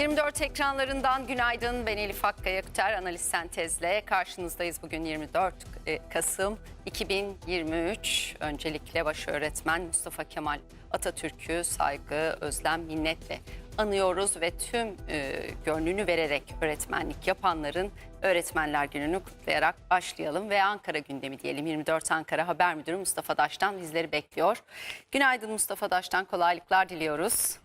24 ekranlarından günaydın. Ben Elif Hakkı Yakıter, analiz sentezle karşınızdayız bugün 24 Kasım 2023. Öncelikle baş öğretmen Mustafa Kemal Atatürk'ü saygı, özlem, minnetle anıyoruz ve tüm e, gönlünü vererek öğretmenlik yapanların Öğretmenler Günü'nü kutlayarak başlayalım ve Ankara gündemi diyelim. 24 Ankara Haber Müdürü Mustafa Daş'tan bizleri bekliyor. Günaydın Mustafa Daş'tan kolaylıklar diliyoruz.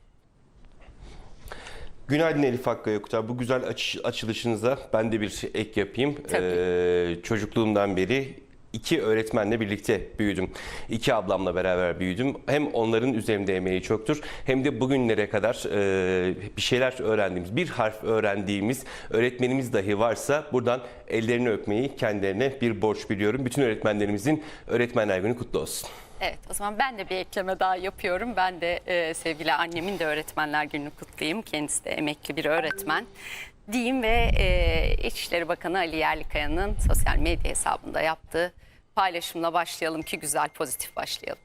Günaydın Elif Hakkı Yakut'a. Bu güzel açış, açılışınıza ben de bir ek yapayım. Tabii. Ee, çocukluğumdan beri iki öğretmenle birlikte büyüdüm. İki ablamla beraber büyüdüm. Hem onların üzerimde emeği çoktur hem de bugünlere kadar e, bir şeyler öğrendiğimiz, bir harf öğrendiğimiz öğretmenimiz dahi varsa buradan ellerini öpmeyi kendilerine bir borç biliyorum. Bütün öğretmenlerimizin Öğretmenler Günü kutlu olsun. Evet o zaman ben de bir ekleme daha yapıyorum. Ben de e, sevgili annemin de öğretmenler gününü kutlayayım. Kendisi de emekli bir öğretmen. Diyeyim ve e, İçişleri Bakanı Ali Yerlikaya'nın sosyal medya hesabında yaptığı paylaşımla başlayalım ki güzel pozitif başlayalım.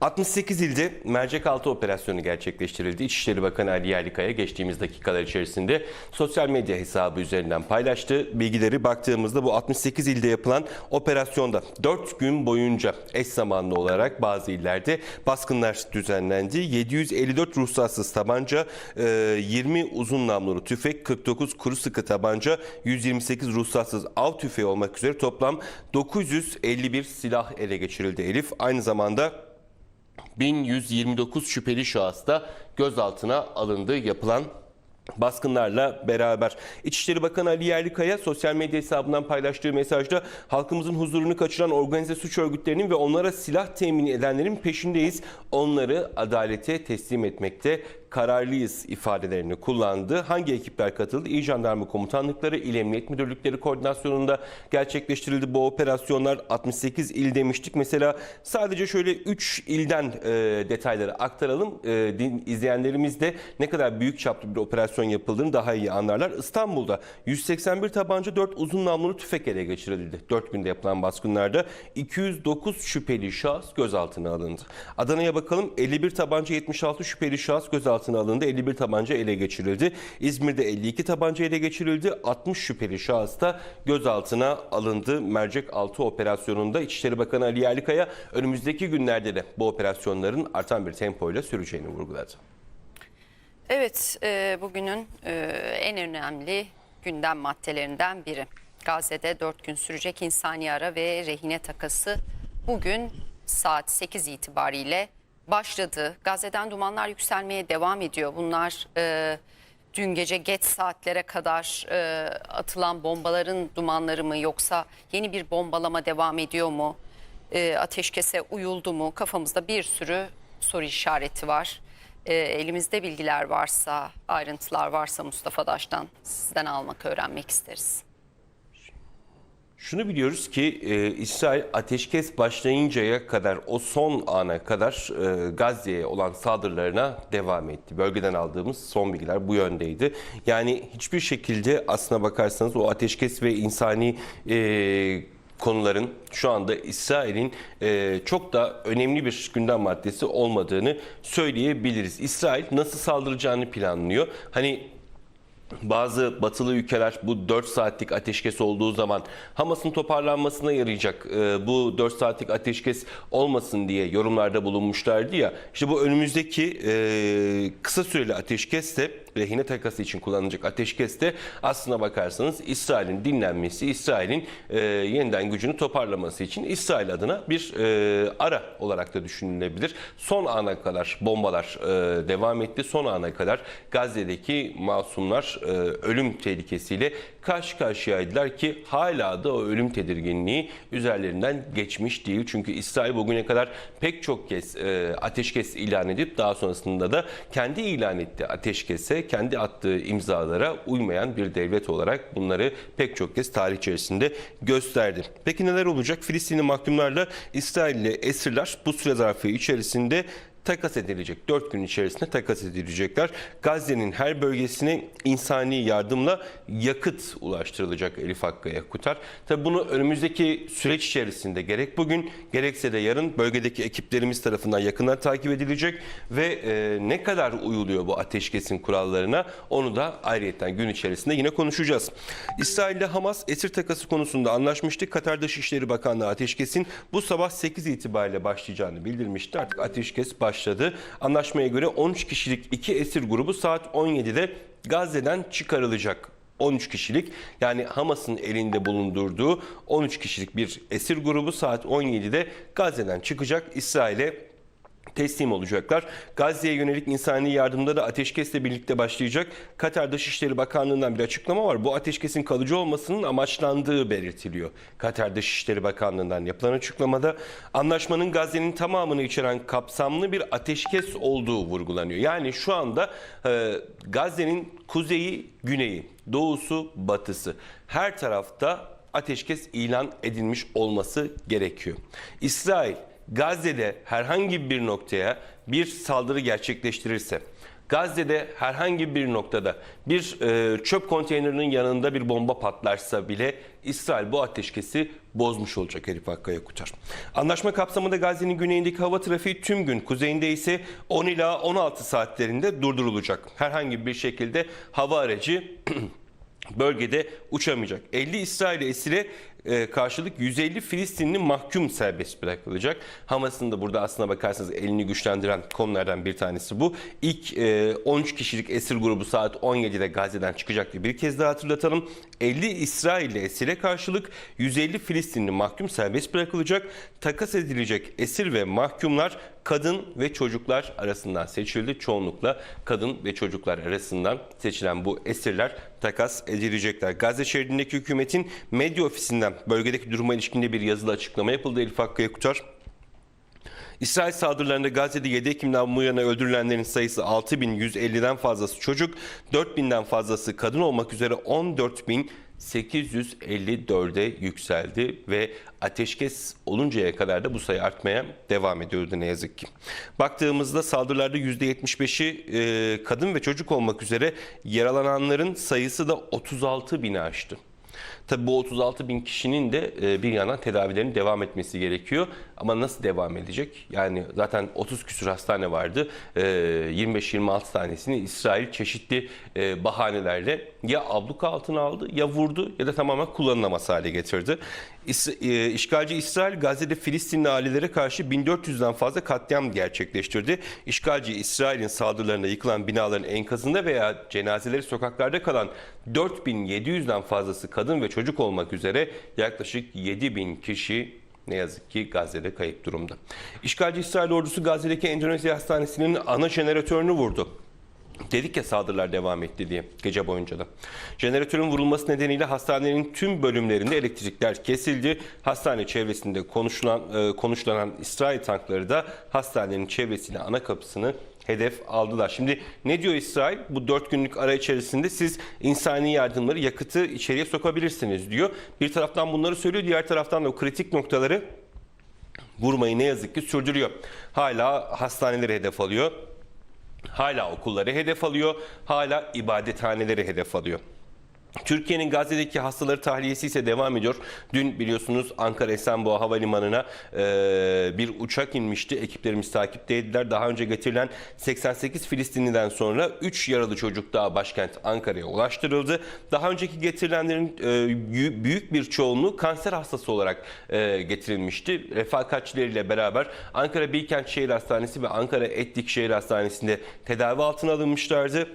68 ilde mercek altı operasyonu gerçekleştirildi. İçişleri Bakanı Ali Yerlikaya geçtiğimiz dakikalar içerisinde sosyal medya hesabı üzerinden paylaştı. Bilgileri baktığımızda bu 68 ilde yapılan operasyonda 4 gün boyunca eş zamanlı olarak bazı illerde baskınlar düzenlendi. 754 ruhsatsız tabanca, e, 20 uzun namlulu tüfek, 49 kuru sıkı tabanca, 128 ruhsatsız av tüfeği olmak üzere toplam 951 silah ele geçirildi Elif. Aynı zamanda 1129 şüpheli şahıs da gözaltına alındı yapılan baskınlarla beraber. İçişleri Bakanı Ali Yerlikaya sosyal medya hesabından paylaştığı mesajda halkımızın huzurunu kaçıran organize suç örgütlerinin ve onlara silah temin edenlerin peşindeyiz. Onları adalete teslim etmekte kararlıyız ifadelerini kullandı. Hangi ekipler katıldı? İl Jandarma Komutanlıkları, İl Emniyet Müdürlükleri koordinasyonunda gerçekleştirildi bu operasyonlar. 68 il demiştik. Mesela sadece şöyle 3 ilden e, detayları aktaralım. E, din, izleyenlerimiz de ne kadar büyük çaplı bir operasyon yapıldığını daha iyi anlarlar. İstanbul'da 181 tabanca 4 uzun namlulu tüfek ele geçirildi. 4 günde yapılan baskınlarda 209 şüpheli şahıs gözaltına alındı. Adana'ya bakalım 51 tabanca 76 şüpheli şahıs gözaltına alındı. 51 tabanca ele geçirildi. İzmir'de 52 tabanca ele geçirildi. 60 şüpheli şahıs da gözaltına alındı. Mercek 6 operasyonunda İçişleri Bakanı Ali Yerlikaya önümüzdeki günlerde de bu operasyonların artan bir tempoyla süreceğini vurguladı. Evet, e, bugünün e, en önemli gündem maddelerinden biri. Gazze'de 4 gün sürecek insani ara ve rehine takası bugün saat 8 itibariyle başladı. Gazze'den dumanlar yükselmeye devam ediyor. Bunlar e, dün gece geç saatlere kadar e, atılan bombaların dumanları mı yoksa yeni bir bombalama devam ediyor mu? E, ateşkese uyuldu mu? Kafamızda bir sürü soru işareti var. E, elimizde bilgiler varsa, ayrıntılar varsa Mustafa Daş'tan sizden almak, öğrenmek isteriz. Şunu biliyoruz ki e, İsrail ateşkes başlayıncaya kadar o son ana kadar e, Gazze'ye olan saldırılarına devam etti. Bölgeden aldığımız son bilgiler bu yöndeydi. Yani hiçbir şekilde aslına bakarsanız o ateşkes ve insani e, konuların şu anda İsrail'in e, çok da önemli bir gündem maddesi olmadığını söyleyebiliriz. İsrail nasıl saldıracağını planlıyor. Hani bazı batılı ülkeler bu 4 saatlik ateşkes olduğu zaman Hamas'ın toparlanmasına yarayacak e, bu 4 saatlik ateşkes olmasın diye yorumlarda bulunmuşlardı ya. İşte bu önümüzdeki e, kısa süreli ateşkes de rehine takası için kullanılacak ateşkes de aslına bakarsanız İsrail'in dinlenmesi, İsrail'in e, yeniden gücünü toparlaması için İsrail adına bir e, ara olarak da düşünülebilir. Son ana kadar bombalar e, devam etti. Son ana kadar Gazze'deki masumlar e, ölüm tehlikesiyle karşı karşıyaydılar ki hala da o ölüm tedirginliği üzerlerinden geçmiş değil. Çünkü İsrail bugüne kadar pek çok kez e, ateşkes ilan edip daha sonrasında da kendi ilan ettiği ateşkese, kendi attığı imzalara uymayan bir devlet olarak bunları pek çok kez tarih içerisinde gösterdi. Peki neler olacak? Filistinli mahkumlarla İsrailli esirler bu süre zarfı içerisinde takas edilecek. 4 gün içerisinde takas edilecekler. Gazze'nin her bölgesine insani yardımla yakıt ulaştırılacak Elif Hakkı Kutar. Tabi bunu önümüzdeki süreç içerisinde gerek bugün gerekse de yarın bölgedeki ekiplerimiz tarafından yakından takip edilecek ve e, ne kadar uyuluyor bu ateşkesin kurallarına onu da ayrıyeten gün içerisinde yine konuşacağız. İsrail ile Hamas esir takası konusunda anlaşmıştı. Katar Dışişleri Bakanlığı ateşkesin bu sabah 8 itibariyle başlayacağını bildirmişti. Artık ateşkes başladı. Anlaşmaya göre 13 kişilik iki esir grubu saat 17'de Gazze'den çıkarılacak. 13 kişilik yani Hamas'ın elinde bulundurduğu 13 kişilik bir esir grubu saat 17'de Gazze'den çıkacak. İsrail'e teslim olacaklar. Gazze'ye yönelik insani yardımda da ateşkesle birlikte başlayacak. Katar Dışişleri Bakanlığı'ndan bir açıklama var. Bu ateşkesin kalıcı olmasının amaçlandığı belirtiliyor. Katar Dışişleri Bakanlığı'ndan yapılan açıklamada anlaşmanın Gazze'nin tamamını içeren kapsamlı bir ateşkes olduğu vurgulanıyor. Yani şu anda e, Gazze'nin kuzeyi, güneyi, doğusu, batısı her tarafta ateşkes ilan edilmiş olması gerekiyor. İsrail Gazze'de herhangi bir noktaya bir saldırı gerçekleştirirse, Gazze'de herhangi bir noktada bir e, çöp konteynerinin yanında bir bomba patlarsa bile İsrail bu ateşkesi bozmuş olacak Elif Hakkı'ya Kutar. Anlaşma kapsamında Gazze'nin güneyindeki hava trafiği tüm gün, kuzeyinde ise 10 ila 16 saatlerinde durdurulacak. Herhangi bir şekilde hava aracı bölgede uçamayacak. 50 İsrail esire karşılık 150 Filistinli mahkum serbest bırakılacak. Hamas'ın da burada aslına bakarsanız elini güçlendiren konulardan bir tanesi bu. İlk e, 13 kişilik esir grubu saat 17'de Gazze'den çıkacak diye bir kez daha hatırlatalım. 50 İsrailli esire karşılık 150 Filistinli mahkum serbest bırakılacak. Takas edilecek esir ve mahkumlar kadın ve çocuklar arasından seçildi. Çoğunlukla kadın ve çocuklar arasından seçilen bu esirler takas edilecekler. Gazze şeridindeki hükümetin medya ofisinden bölgedeki duruma ilişkinde bir yazılı açıklama yapıldı Elif Hakkı Yakutar. İsrail saldırılarında Gazze'de 7 Ekim'den bu yana öldürülenlerin sayısı 6150'den fazlası çocuk, 4000'den fazlası kadın olmak üzere 14854'e yükseldi ve ateşkes oluncaya kadar da bu sayı artmaya devam ediyordu ne yazık ki. Baktığımızda saldırılarda %75'i e, kadın ve çocuk olmak üzere yaralananların sayısı da 36 bini aştı. Tabii bu 36 bin kişinin de e, bir yandan tedavilerin devam etmesi gerekiyor. Ama nasıl devam edecek? Yani zaten 30 küsur hastane vardı. E, 25-26 tanesini İsrail çeşitli e, bahanelerle ya abluka altına aldı ya vurdu ya da tamamen kullanılamaz hale getirdi. E, İşgalci İsrail Gazze'de Filistinli ailelere karşı 1400'den fazla katliam gerçekleştirdi. İşgalci İsrail'in saldırılarında yıkılan binaların enkazında veya cenazeleri sokaklarda kalan 4700'den fazlası kadın ve çocuk olmak üzere yaklaşık 7000 kişi ne yazık ki Gazze'de kayıp durumda. İşgalci İsrail ordusu Gazze'deki Endonezya Hastanesi'nin ana jeneratörünü vurdu. Dedik ya saldırılar devam etti diye gece boyunca da. Jeneratörün vurulması nedeniyle hastanenin tüm bölümlerinde elektrikler kesildi. Hastane çevresinde konuşulan e, konuşlanan İsrail tankları da hastanenin çevresiyle ana kapısını hedef aldılar. Şimdi ne diyor İsrail? Bu dört günlük ara içerisinde siz insani yardımları, yakıtı içeriye sokabilirsiniz diyor. Bir taraftan bunları söylüyor, diğer taraftan da o kritik noktaları vurmayı ne yazık ki sürdürüyor. Hala hastaneleri hedef alıyor. Hala okulları hedef alıyor. Hala ibadethaneleri hedef alıyor. Türkiye'nin Gazze'deki hastaları tahliyesi ise devam ediyor. Dün biliyorsunuz Ankara Esenboğa Havalimanı'na e, bir uçak inmişti. Ekiplerimiz takipteydiler. Daha önce getirilen 88 Filistinliden sonra 3 yaralı çocuk daha başkent Ankara'ya ulaştırıldı. Daha önceki getirilenlerin e, büyük bir çoğunluğu kanser hastası olarak e, getirilmişti. Refakatçileriyle beraber Ankara Bilkent Şehir Hastanesi ve Ankara Etlik Şehir Hastanesi'nde tedavi altına alınmışlardı.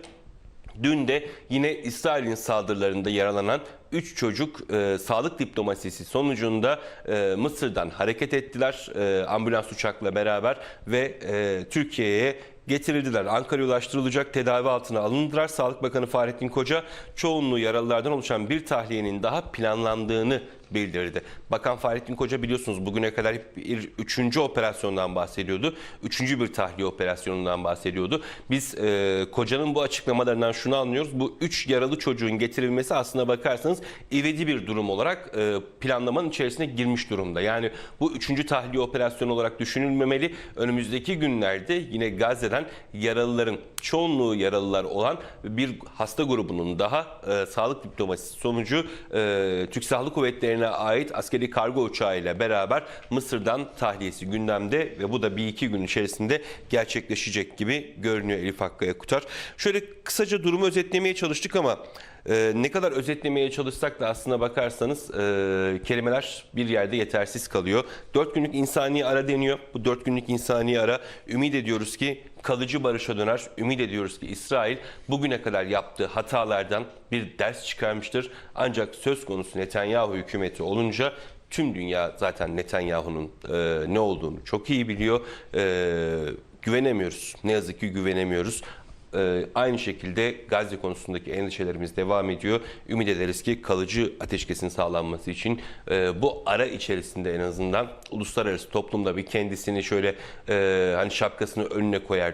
Dün de yine İsrail'in saldırılarında yaralanan 3 çocuk e, sağlık diplomasisi sonucunda e, Mısır'dan hareket ettiler e, ambulans uçakla beraber ve e, Türkiye'ye getirildiler. Ankara'ya ulaştırılacak tedavi altına alındılar. Sağlık Bakanı Fahrettin Koca çoğunluğu yaralılardan oluşan bir tahliyenin daha planlandığını bildirdi. Bakan Fahrettin Koca biliyorsunuz bugüne kadar bir üçüncü operasyondan bahsediyordu. Üçüncü bir tahliye operasyonundan bahsediyordu. Biz e, Koca'nın bu açıklamalarından şunu anlıyoruz. Bu üç yaralı çocuğun getirilmesi aslına bakarsanız ivedi bir durum olarak e, planlamanın içerisine girmiş durumda. Yani bu üçüncü tahliye operasyonu olarak düşünülmemeli. Önümüzdeki günlerde yine Gazze'den yaralıların çoğunluğu yaralılar olan bir hasta grubunun daha e, sağlık diplomasisi sonucu e, Türk Silahlı Kuvvetleri'ne ait askeri kargo uçağı ile beraber Mısır'dan tahliyesi gündemde ve bu da bir iki gün içerisinde gerçekleşecek gibi görünüyor Elif Hakkı Kutar. Şöyle kısaca durumu özetlemeye çalıştık ama e, ne kadar özetlemeye çalışsak da aslına bakarsanız e, kelimeler bir yerde yetersiz kalıyor. Dört günlük insani ara deniyor. Bu dört günlük insani ara ümit ediyoruz ki kalıcı barışa döner. Ümit ediyoruz ki İsrail bugüne kadar yaptığı hatalardan bir ders çıkarmıştır. Ancak söz konusu Netanyahu hükümeti olunca tüm dünya zaten Netanyahu'nun e, ne olduğunu çok iyi biliyor. E, güvenemiyoruz. Ne yazık ki güvenemiyoruz. Ee, aynı şekilde Gazze konusundaki endişelerimiz devam ediyor. Ümit ederiz ki kalıcı ateşkesin sağlanması için e, bu ara içerisinde en azından uluslararası toplumda bir kendisini şöyle e, hani şapkasını önüne koyar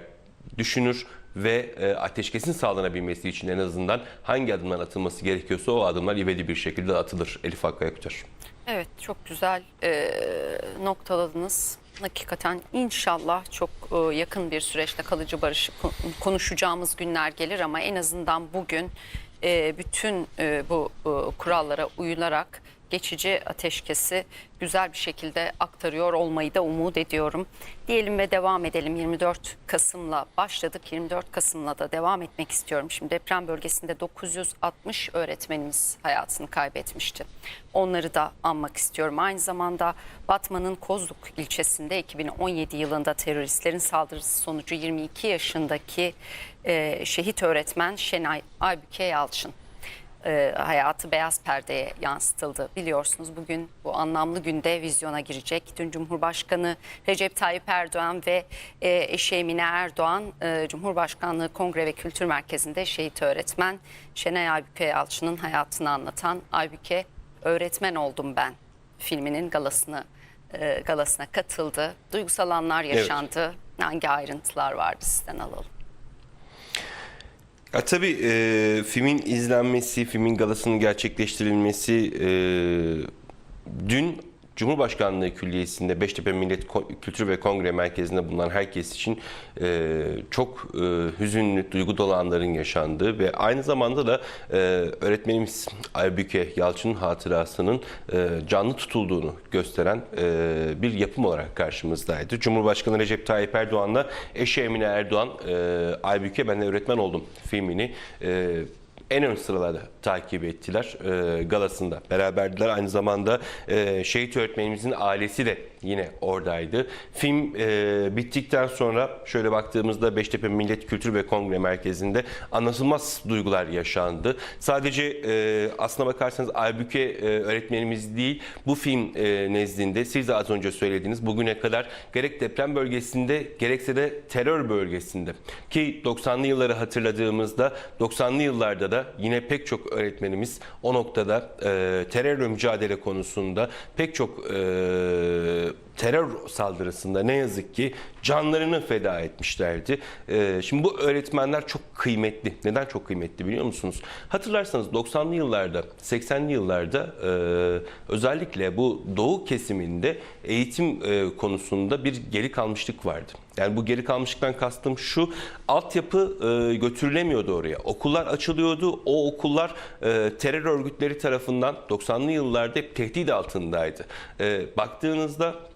düşünür ve e, ateşkesin sağlanabilmesi için en azından hangi adımlar atılması gerekiyorsa o adımlar ivedi bir şekilde atılır. Elif Hakkı Yakıtar. Evet çok güzel e, noktaladınız. Hakikaten inşallah çok e, yakın bir süreçte kalıcı barışı ko- konuşacağımız günler gelir ama en azından bugün e, bütün e, bu kurallara uyularak geçici ateşkesi güzel bir şekilde aktarıyor olmayı da umut ediyorum. Diyelim ve devam edelim. 24 Kasım'la başladık. 24 Kasım'la da devam etmek istiyorum. Şimdi deprem bölgesinde 960 öğretmenimiz hayatını kaybetmişti. Onları da anmak istiyorum. Aynı zamanda Batman'ın Kozluk ilçesinde 2017 yılında teröristlerin saldırısı sonucu 22 yaşındaki e, şehit öğretmen Şenay Aybüke Yalçın e, hayatı beyaz perdeye yansıtıldı. Biliyorsunuz bugün bu anlamlı günde vizyona girecek. Dün Cumhurbaşkanı Recep Tayyip Erdoğan ve e, eşi Emine Erdoğan e, Cumhurbaşkanlığı Kongre ve Kültür Merkezi'nde şehit öğretmen Şenay Aybüke Yalçın'ın hayatını anlatan Aybüke Öğretmen Oldum Ben filminin galasını e, galasına katıldı. Duygusal anlar yaşandı. Hangi ayrıntılar vardı sizden alalım. Ya tabii e, filmin izlenmesi, filmin galasının gerçekleştirilmesi e, dün Cumhurbaşkanlığı Külliyesi'nde Beştepe Millet Kültür ve Kongre Merkezi'nde bulunan herkes için e, çok e, hüzünlü, duygu dolu anların yaşandığı ve aynı zamanda da e, öğretmenimiz Aybüke Yalçın'ın hatırasının e, canlı tutulduğunu gösteren e, bir yapım olarak karşımızdaydı. Cumhurbaşkanı Recep Tayyip Erdoğan'la eşi Emine Erdoğan e, Aybüke Ben de Öğretmen Oldum filmini e, en ön sıralarda takip ettiler e, galasında. Beraberdiler. Aynı zamanda e, şehit öğretmenimizin ailesi de yine oradaydı. Film e, bittikten sonra şöyle baktığımızda Beştepe Millet Kültür ve Kongre Merkezi'nde anlatılmaz duygular yaşandı. Sadece e, aslına bakarsanız Aybüke e, öğretmenimiz değil bu film e, nezdinde siz de az önce söylediğiniz bugüne kadar gerek deprem bölgesinde gerekse de terör bölgesinde ki 90'lı yılları hatırladığımızda 90'lı yıllarda da yine pek çok öğretmenimiz o noktada e, terörle mücadele konusunda pek çok e, terör saldırısında ne yazık ki canlarını feda etmişlerdi. E, şimdi bu öğretmenler çok kıymetli. Neden çok kıymetli biliyor musunuz? Hatırlarsanız 90'lı yıllarda, 80'li yıllarda e, özellikle bu doğu kesiminde eğitim e, konusunda bir geri kalmışlık vardı. Yani bu geri kalmışlıktan kastım şu, altyapı e, götürülemiyordu oraya. Okullar açılıyordu, o okullar e, terör örgütleri tarafından 90'lı yıllarda hep tehdit altındaydı. E, baktığınızda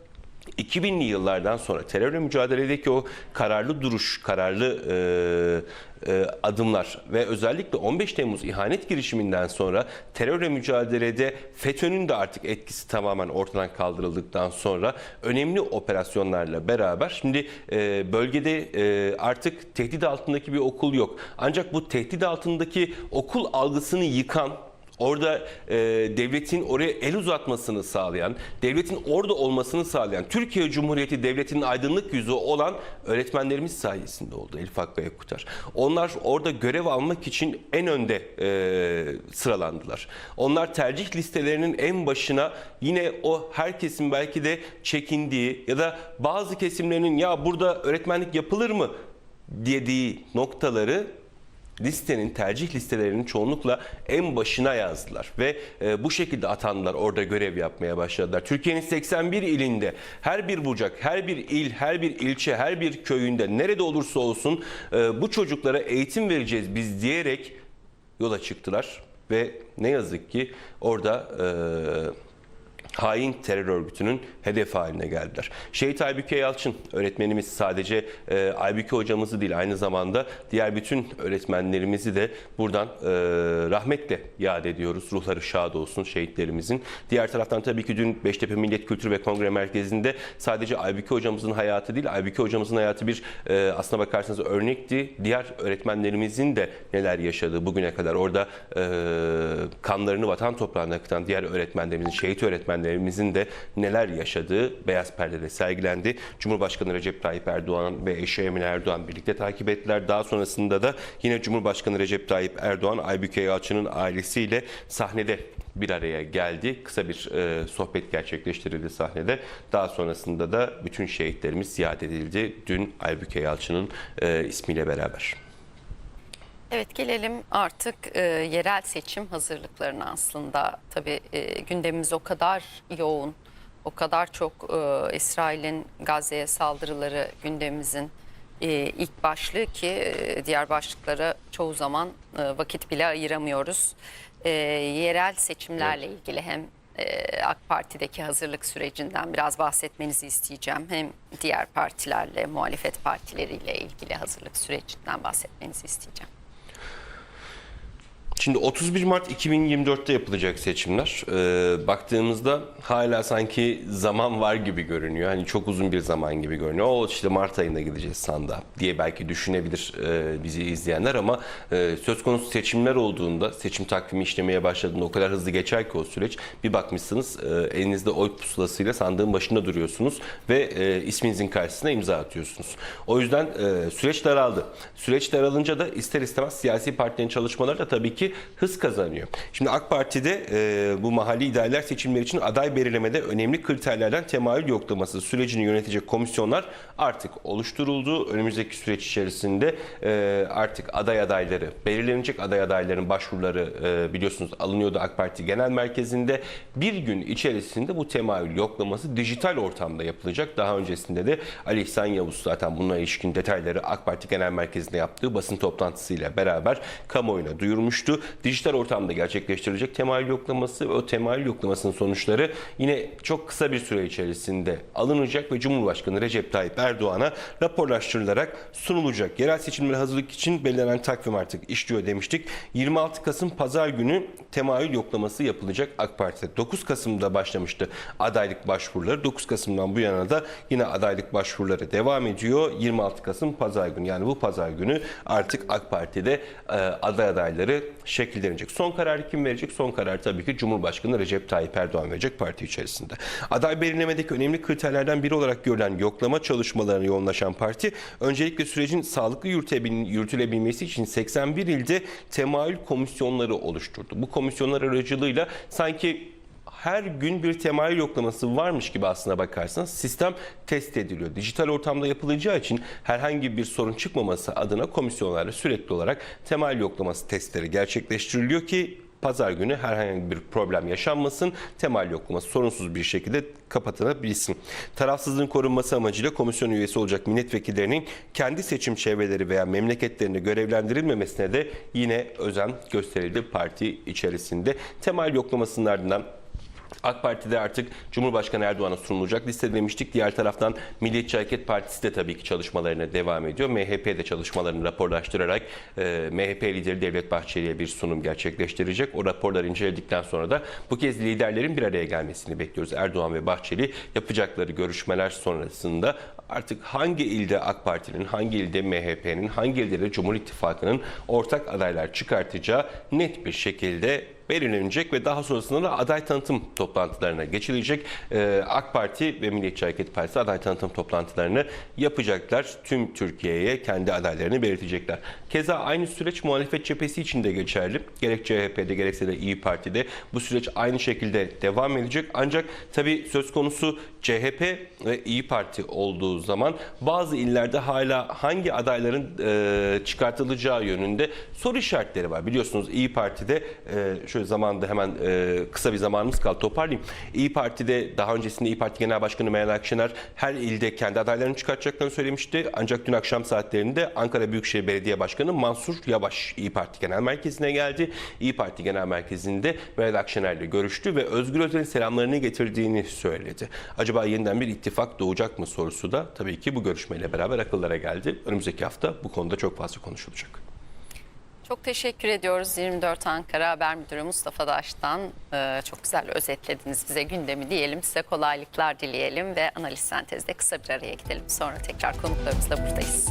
2000'li yıllardan sonra terörle mücadeledeki o kararlı duruş, kararlı e, e, adımlar ve özellikle 15 Temmuz ihanet girişiminden sonra terörle mücadelede FETÖ'nün de artık etkisi tamamen ortadan kaldırıldıktan sonra önemli operasyonlarla beraber şimdi e, bölgede e, artık tehdit altındaki bir okul yok. Ancak bu tehdit altındaki okul algısını yıkan Orada e, devletin oraya el uzatmasını sağlayan, devletin orada olmasını sağlayan, Türkiye Cumhuriyeti Devleti'nin aydınlık yüzü olan öğretmenlerimiz sayesinde oldu Elif Hakkı Yakutar. Onlar orada görev almak için en önde e, sıralandılar. Onlar tercih listelerinin en başına yine o herkesin belki de çekindiği ya da bazı kesimlerinin ya burada öğretmenlik yapılır mı dediği noktaları listenin tercih listelerinin çoğunlukla en başına yazdılar ve e, bu şekilde atandılar orada görev yapmaya başladılar. Türkiye'nin 81 ilinde her bir bucak, her bir il, her bir ilçe, her bir köyünde nerede olursa olsun e, bu çocuklara eğitim vereceğiz biz diyerek yola çıktılar ve ne yazık ki orada e, hain terör örgütünün hedef haline geldiler. Şehit Aybüke Yalçın öğretmenimiz sadece e, Aybüke hocamızı değil aynı zamanda diğer bütün öğretmenlerimizi de buradan e, rahmetle yad ediyoruz. Ruhları şad olsun şehitlerimizin. Diğer taraftan tabii ki dün Beştepe Millet Kültür ve Kongre Merkezi'nde sadece Aybüke hocamızın hayatı değil, Aybüke hocamızın hayatı bir e, aslına bakarsanız örnekti. Diğer öğretmenlerimizin de neler yaşadığı bugüne kadar orada e, kanlarını vatan toprağına akıtan diğer öğretmenlerimizin, şehit öğretmenlerimizin de neler yaşadığı beyaz perdede sergilendi. Cumhurbaşkanı Recep Tayyip Erdoğan ve eşi Emine Erdoğan birlikte takip ettiler. Daha sonrasında da yine Cumhurbaşkanı Recep Tayyip Erdoğan Aybüke Yalçın'ın ailesiyle sahnede bir araya geldi. Kısa bir e, sohbet gerçekleştirildi sahnede. Daha sonrasında da bütün şehitlerimiz ziyaret edildi. Dün Aybüke Yalçın'ın e, ismiyle beraber. Evet gelelim artık e, yerel seçim hazırlıklarına aslında. Tabii e, gündemimiz o kadar yoğun, o kadar çok e, İsrail'in Gazze'ye saldırıları gündemimizin e, ilk başlığı ki e, diğer başlıklara çoğu zaman e, vakit bile ayıramıyoruz. E, yerel seçimlerle ilgili hem e, AK Parti'deki hazırlık sürecinden biraz bahsetmenizi isteyeceğim. Hem diğer partilerle, muhalefet partileriyle ilgili hazırlık sürecinden bahsetmenizi isteyeceğim. Şimdi 31 Mart 2024'te yapılacak seçimler. Ee, baktığımızda hala sanki zaman var gibi görünüyor. Hani çok uzun bir zaman gibi görünüyor. O işte Mart ayında gideceğiz sandığa diye belki düşünebilir e, bizi izleyenler ama e, söz konusu seçimler olduğunda, seçim takvimi işlemeye başladığında o kadar hızlı geçer ki o süreç. Bir bakmışsınız e, elinizde oy pusulasıyla sandığın başında duruyorsunuz ve e, isminizin karşısına imza atıyorsunuz. O yüzden e, süreç daraldı. Süreç daralınca da ister istemez siyasi partilerin çalışmaları da tabii ki hız kazanıyor. Şimdi AK Parti'de e, bu mahalli idareler seçimleri için aday belirlemede önemli kriterlerden temayül yoklaması sürecini yönetecek komisyonlar artık oluşturuldu. Önümüzdeki süreç içerisinde e, artık aday adayları, belirlenecek aday adayların başvuruları e, biliyorsunuz alınıyordu AK Parti Genel Merkezi'nde. Bir gün içerisinde bu temayül yoklaması dijital ortamda yapılacak. Daha öncesinde de Ali İhsan Yavuz zaten bununla ilişkin detayları AK Parti Genel Merkezi'nde yaptığı basın toplantısıyla beraber kamuoyuna duyurmuştu. Dijital ortamda gerçekleştirilecek temayül yoklaması ve o temayül yoklamasının sonuçları yine çok kısa bir süre içerisinde alınacak ve Cumhurbaşkanı Recep Tayyip Erdoğan'a raporlaştırılarak sunulacak. Yerel seçimlere hazırlık için belirlenen takvim artık işliyor demiştik. 26 Kasım Pazar günü temayül yoklaması yapılacak AK Parti'de. 9 Kasım'da başlamıştı adaylık başvuruları. 9 Kasım'dan bu yana da yine adaylık başvuruları devam ediyor. 26 Kasım Pazar günü yani bu Pazar günü artık AK Parti'de e, aday adayları şekillenecek. Son kararı kim verecek? Son karar tabii ki Cumhurbaşkanı Recep Tayyip Erdoğan verecek parti içerisinde. Aday belirlemedeki önemli kriterlerden biri olarak görülen yoklama çalışmalarına yoğunlaşan parti öncelikle sürecin sağlıklı yürütülebilmesi için 81 ilde temayül komisyonları oluşturdu. Bu komisyonlar aracılığıyla sanki her gün bir temayül yoklaması varmış gibi aslına bakarsanız sistem test ediliyor. Dijital ortamda yapılacağı için herhangi bir sorun çıkmaması adına komisyonlarla sürekli olarak temayül yoklaması testleri gerçekleştiriliyor ki pazar günü herhangi bir problem yaşanmasın, temayül yoklaması sorunsuz bir şekilde kapatılabilsin. Tarafsızlığın korunması amacıyla komisyon üyesi olacak milletvekillerinin kendi seçim çevreleri veya memleketlerinde görevlendirilmemesine de yine özen gösterildi parti içerisinde. Temayül yoklamasının ardından AK Parti'de artık Cumhurbaşkanı Erdoğan'a sunulacak liste demiştik. Diğer taraftan Milliyetçi Hareket Partisi de tabii ki çalışmalarına devam ediyor. MHP de çalışmalarını raporlaştırarak e, MHP lideri Devlet Bahçeli'ye bir sunum gerçekleştirecek. O raporları inceledikten sonra da bu kez liderlerin bir araya gelmesini bekliyoruz. Erdoğan ve Bahçeli yapacakları görüşmeler sonrasında artık hangi ilde AK Parti'nin, hangi ilde MHP'nin, hangi ilde de Cumhur İttifakı'nın ortak adaylar çıkartacağı net bir şekilde belirlenecek ve daha sonrasında da aday tanıtım toplantılarına geçilecek. Ee, AK Parti ve Milliyetçi Hareket Partisi aday tanıtım toplantılarını yapacaklar. Tüm Türkiye'ye kendi adaylarını belirtecekler. Keza aynı süreç muhalefet cephesi için de geçerli. Gerek CHP'de gerekse de İyi Parti'de bu süreç aynı şekilde devam edecek. Ancak tabii söz konusu CHP ve İyi Parti olduğu zaman bazı illerde hala hangi adayların e, çıkartılacağı yönünde soru işaretleri var. Biliyorsunuz İyi Parti'de e, şöyle zamanda hemen e, kısa bir zamanımız kaldı toparlayayım. İyi Parti'de daha öncesinde İyi Parti Genel Başkanı Meral Akşener her ilde kendi adaylarını çıkartacaklarını söylemişti. Ancak dün akşam saatlerinde Ankara Büyükşehir Belediye Başkanı Mansur Yavaş İyi Parti Genel Merkezi'ne geldi. İyi Parti Genel Merkezi'nde Meral Akşener'le görüştü ve Özgür Özel'in selamlarını getirdiğini söyledi. Acaba yeniden bir ittifak doğacak mı sorusu da tabii ki bu görüşmeyle beraber akıllara geldi. Önümüzdeki hafta bu konuda çok fazla konuşulacak. Çok teşekkür ediyoruz 24 Ankara Haber Müdürü Mustafa Daş'tan. Ee, çok güzel özetlediniz bize gündemi diyelim. Size kolaylıklar dileyelim ve analiz sentezde kısa bir araya gidelim. Sonra tekrar konuklarımızla buradayız.